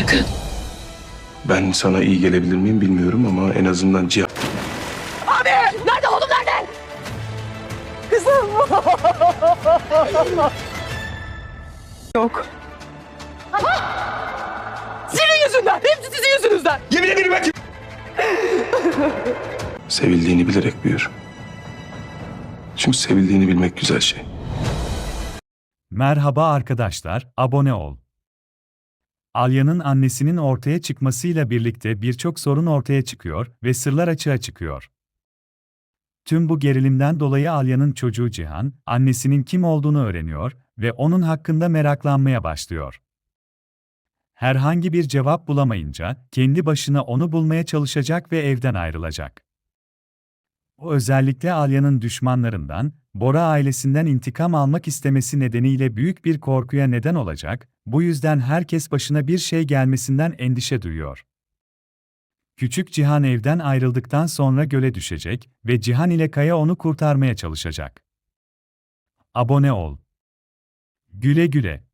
Sakın. Ben sana iyi gelebilir miyim bilmiyorum ama en azından Cihan... Abi! Nerede oğlum nerede? Yok. Sizin yüzünden. Hepsi sizin yüzünüzden. Yemin ederim ben Sevildiğini bilerek büyür. Çünkü sevildiğini bilmek güzel şey. Merhaba arkadaşlar, abone ol. Alya'nın annesinin ortaya çıkmasıyla birlikte birçok sorun ortaya çıkıyor ve sırlar açığa çıkıyor. Tüm bu gerilimden dolayı Alya'nın çocuğu Cihan, annesinin kim olduğunu öğreniyor ve onun hakkında meraklanmaya başlıyor. Herhangi bir cevap bulamayınca kendi başına onu bulmaya çalışacak ve evden ayrılacak. O özellikle Alya'nın düşmanlarından, Bora ailesinden intikam almak istemesi nedeniyle büyük bir korkuya neden olacak, bu yüzden herkes başına bir şey gelmesinden endişe duyuyor. Küçük Cihan evden ayrıldıktan sonra göle düşecek ve Cihan ile Kaya onu kurtarmaya çalışacak. Abone ol. Güle güle.